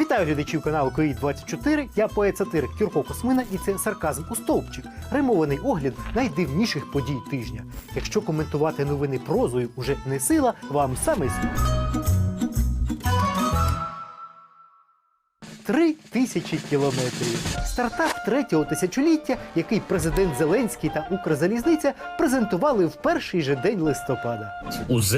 Вітаю глядачів каналу КОІ 24 Я поет сатирик Юрко Космина, і це сарказм у стовпчик. Римований огляд найдивніших подій тижня. Якщо коментувати новини прозою уже не сила, вам саме слід. Три тисячі кілометрів. Стартап третього тисячоліття, який президент Зеленський та Укрзалізниця презентували в перший же день листопада. УЗ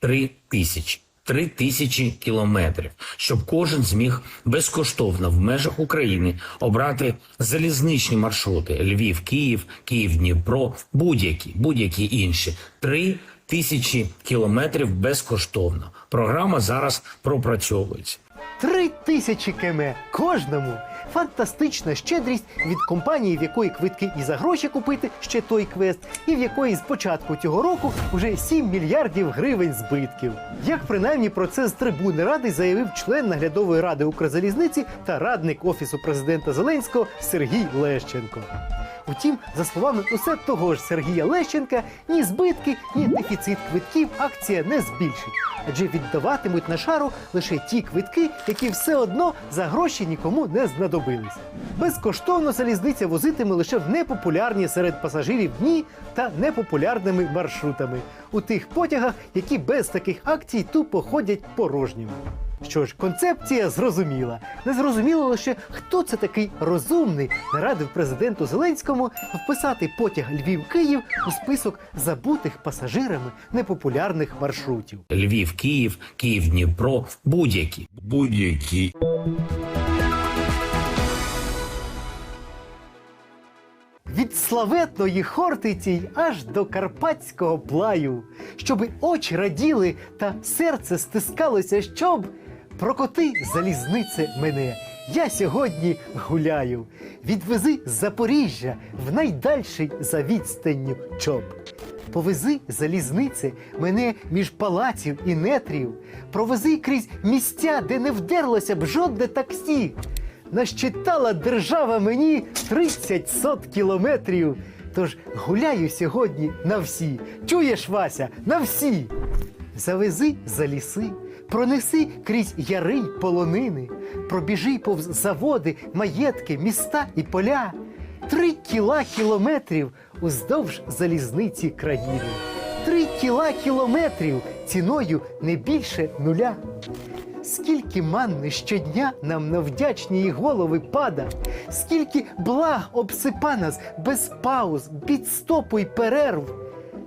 3 тисячі. Три тисячі кілометрів, щоб кожен зміг безкоштовно в межах України обрати залізничні маршрути: Львів, Київ, Київ, Дніпро, будь-які, будь-які інші. Три тисячі кілометрів безкоштовно. Програма зараз пропрацьовується. Три тисячі км кожному. Фантастична щедрість від компанії, в якої квитки і за гроші купити ще той квест, і в якої з початку цього року вже 7 мільярдів гривень збитків. Як принаймні про це з трибуни ради заявив член наглядової ради Укрзалізниці та радник офісу президента Зеленського Сергій Лещенко. Утім, за словами усе того ж Сергія Лещенка, ні збитки, ні дефіцит квитків акція не збільшить, адже віддаватимуть на шару лише ті квитки, які все одно за гроші нікому не знадобились. Безкоштовно залізниця возитиме лише в непопулярні серед пасажирів дні та непопулярними маршрутами у тих потягах, які без таких акцій тупо ходять порожніми. Що ж, концепція зрозуміла. Не зрозуміло лише, хто це такий розумний, нарадив президенту Зеленському вписати потяг Львів-Київ у список забутих пасажирами непопулярних маршрутів. Львів, Київ, Київ, Дніпро, будь-які. будь-які. Від славетної Хортиці й аж до карпатського плаю, щоби очі раділи та серце стискалося, щоб прокоти залізнице мене. Я сьогодні гуляю. Відвези з Запоріжжя в найдальший за відстанню чоп. Повези залізнице мене між палаців і нетрів, провези крізь місця, де не вдерлося б жодне таксі. Нащитала держава мені 30 сот кілометрів. Тож гуляю сьогодні на всі. Чуєш, Вася, на всі. Завези за ліси, пронеси крізь яри й полонини, пробіжи повз заводи, маєтки, міста і поля. Три кіла кілометрів уздовж залізниці країни. Три кіла кілометрів ціною не більше нуля. Скільки манни щодня нам на вдячні її голови пада, скільки благ обсипа нас без пауз, підстопу й перерв,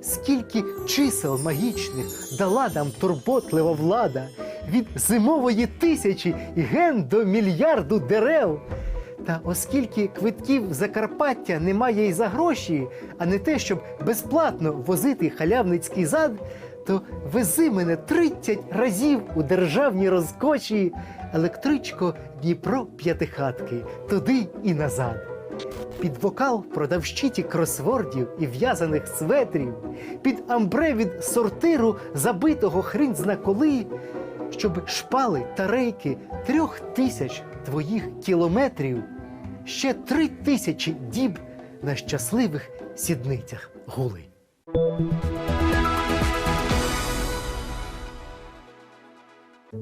скільки чисел магічних дала нам турботлива влада від зимової тисячі ген до мільярду дерев. Та оскільки квитків Закарпаття немає і за гроші, а не те, щоб безплатно возити халявницький зад, то вези мене 30 разів у державній розкоші електричко Дніпро п'ятихатки, туди і назад. Під вокал продавщиті кросвордів і в'язаних светрів, під амбре від сортиру, забитого хрін зна коли, щоб шпали та рейки трьох тисяч твоїх кілометрів, ще три тисячі діб на щасливих сідницях гули.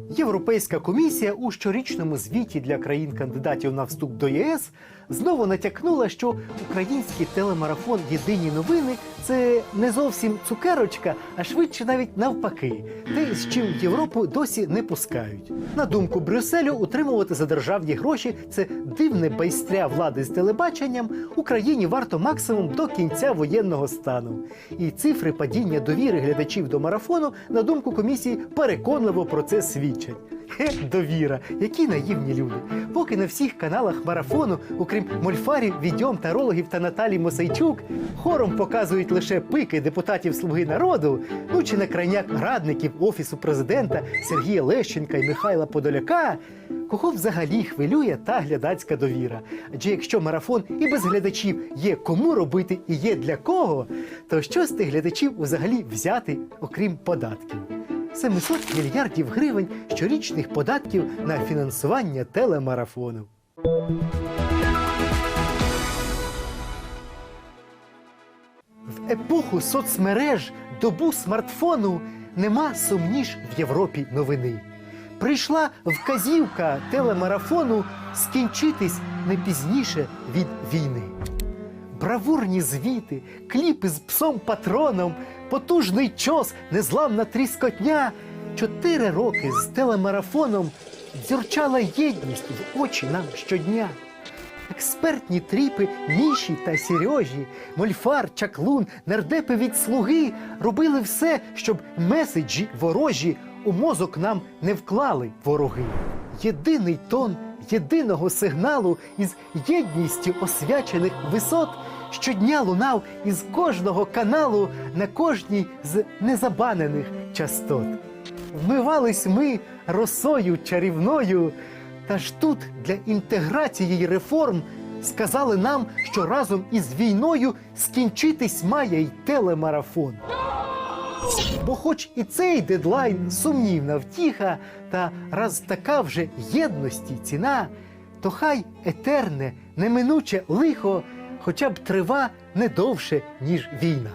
Європейська комісія у щорічному звіті для країн-кандидатів на вступ до ЄС знову натякнула, що український телемарафон Єдині новини це не зовсім цукерочка, а швидше навіть навпаки, те, з чим Європу досі не пускають. На думку Брюсселю, утримувати за державні гроші це дивне байстря влади з телебаченням. Україні варто максимум до кінця воєнного стану. І цифри падіння довіри глядачів до марафону, на думку комісії, переконливо про це свідчать. Хе, довіра, які наївні люди. Поки на всіх каналах марафону, окрім мольфарів, відьом, тарологів та Наталі Мосейчук, хором показують лише пики депутатів Слуги народу, ну чи на крайняк радників офісу президента Сергія Лещенка і Михайла Подоляка. Кого взагалі хвилює та глядацька довіра? Адже якщо марафон і без глядачів є кому робити і є для кого, то що з тих глядачів взагалі взяти, окрім податків? 700 мільярдів гривень щорічних податків на фінансування телемарафону. В епоху соцмереж добу смартфону нема сумніш в Європі новини. прийшла вказівка телемарафону скінчитись не пізніше від війни. Бравурні звіти, кліпи з псом патроном, потужний чос, незламна тріскотня. Чотири роки з телемарафоном дзюрчала єдність в очі нам щодня. Експертні тріпи Міші та Сережі, Мольфар, Чаклун, нардепи від слуги робили все, щоб меседжі ворожі у мозок нам не вклали вороги. Єдиний тон єдиного сигналу із єдністю освячених висот щодня лунав із кожного каналу на кожній з незабанених частот. Вмивались ми росою чарівною. Та ж тут для інтеграції й реформ сказали нам, що разом із війною скінчитись має й телемарафон. Бо хоч і цей дедлайн сумнівна втіха, та раз така вже єдності ціна, то хай етерне, неминуче лихо, хоча б трива не довше, ніж війна.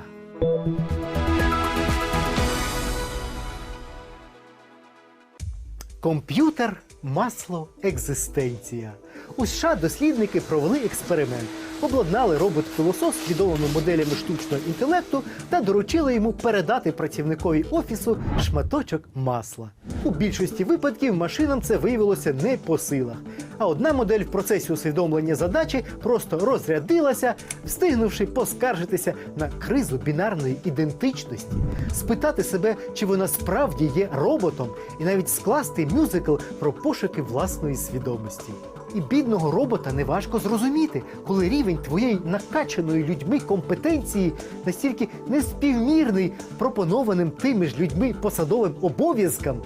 Комп'ютер масло екзистенція. У США дослідники провели експеримент. Обладнали робот-пилосос з відомими моделями штучного інтелекту та доручили йому передати працівникові офісу шматочок масла. У більшості випадків машинам це виявилося не по силах. А одна модель в процесі усвідомлення задачі просто розрядилася, встигнувши поскаржитися на кризу бінарної ідентичності, спитати себе, чи вона справді є роботом, і навіть скласти мюзикл про пошуки власної свідомості. І бідного робота неважко зрозуміти, коли рівень твоєї накачаної людьми компетенції настільки неспівмірний пропонованим тими ж людьми посадовим обов'язкам.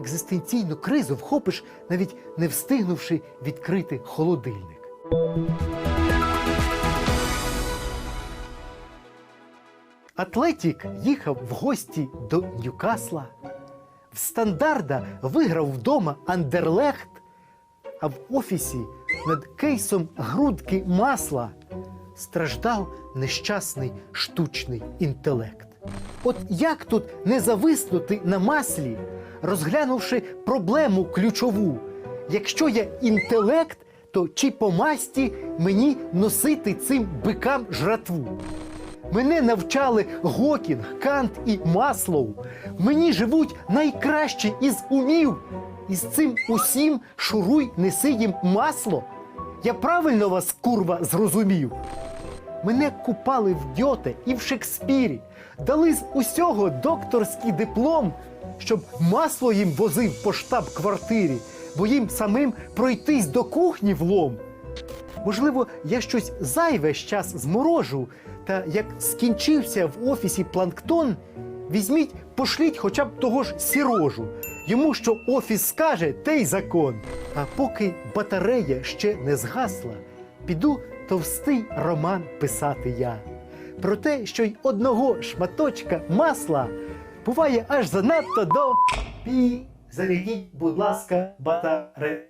Екзистенційну кризу вхопиш, навіть не встигнувши відкрити холодильник. Атлетік їхав в гості до Ньюкасла. В стандарда виграв вдома Андерлехт, а в офісі над кейсом грудки масла страждав нещасний штучний інтелект. От як тут не зависнути на маслі, розглянувши проблему ключову? Якщо я інтелект, то чи по масті мені носити цим бикам жратву? Мене навчали Гокінг, Кант і Маслоу. Мені живуть найкращі із умів. І з цим усім шуруй неси їм масло. Я правильно вас, курва, зрозумів. Мене купали в Гьоте і в Шекспірі, дали з усього докторський диплом, щоб масло їм возив по штаб-квартирі, бо їм самим пройтись до кухні влом. Можливо, я щось зайве час зморожу, та як скінчився в офісі планктон, візьміть, пошліть хоча б того ж сірожу. Йому що офіс скаже, те й закон. А поки батарея ще не згасла, піду товстий роман писати я. Про те, що й одного шматочка масла буває аж занадто до пі. Зарядіть, будь ласка, батарею.